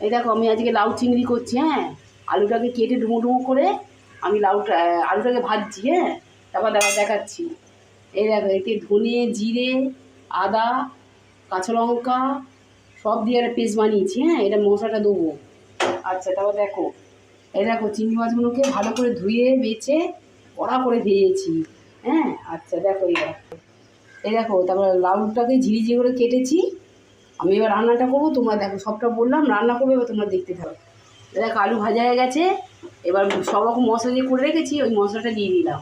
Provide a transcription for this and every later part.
এই দেখো, আমি আজকে লাউ চিংড়ি করছি হ্যাঁ? আলুটাকে কেটে ডুমো ডুমো করে আমি লাউটা আলুটাকে ভাজছি হ্যাঁ? তারপর দেখা দেখাচ্ছি। এই দেখো, এতে ধনে, জিরে, আদা, কাঁচা লঙ্কা, সব দিয়ে একটা পেস্ট বানিয়েছি হ্যাঁ? এটা মশলাটা দেবো। আচ্ছা তারপর দেখো। এই দেখো, চিংড়ি মাছগুলোকে ভালো করে ধুয়ে, বেছে কড়া করে ভেজেছি হ্যাঁ? আচ্ছা দেখো এই দেখো এই দেখো, তারপর লাউটাকে ঝিরি ঝিরি করে কেটেছি। আমি এবার রান্নাটা করব, তোমরা দেখো সবটা বললাম, রান্না করবে, এবার তোমরা দেখতে থাকো। দেখো আলু ভাজা হয়ে গেছে, এবার সব রকম মশলা দিয়ে করে রেখেছি, ওই মশলাটা দিয়ে দিলাম।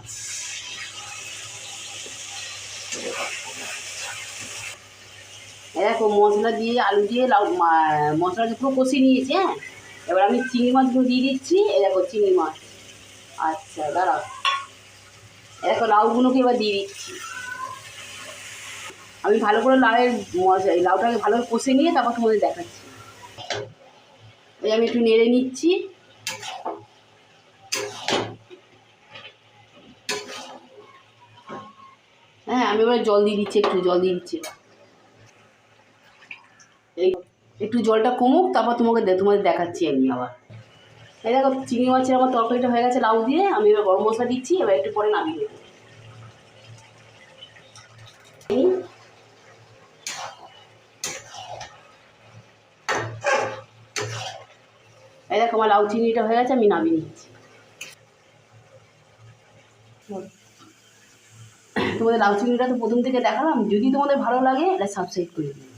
দেখো, মশলা দিয়ে আলু দিয়ে লাউ, মা- মশলাটা পুরো কষিয়ে নিয়েছি হ্যাঁ? এবার আমি চিংড়ি মাছগুলো দিয়ে দিচ্ছি এই দেখো চিংড়ি মাছ। আচ্ছা দাঁড়াও। দেখো, লাউগুলোকে এবার দিয়ে দিচ্ছি। আমি ভালো করে লাউয়ের এই লাউটাকে ভালো করে কষে নিয়ে তারপর তোমাদের দেখাচ্ছি। এই আমি একটু নেড়ে নিচ্ছি। হ্যাঁ আমি এবার জল দিয়ে দিচ্ছি, একটু জল দিয়ে দিচ্ছি। এই একটু জলটা কমুক, তারপর তোমাকে তোমাদের দেখাচ্ছি আমি আবার। এই দেখো, চিংড়ি মাছের আমার তরকারিটা হয়ে গেছে লাউ দিয়ে, আমি এবার গরম মশলা দিচ্ছি, এবার একটু পরে নামিয়ে দেবো এই এই দেখো, আমার লাউ চিংড়িটা হয়ে গেছে, আমি নামিয়ে নিচ্ছি। তোমাদের লাউ চিংড়িটা তো প্রথম থেকে দেখালাম, যদি তোমাদের ভালো লাগে, এটা সাবস্ক্রাইব করে দিও।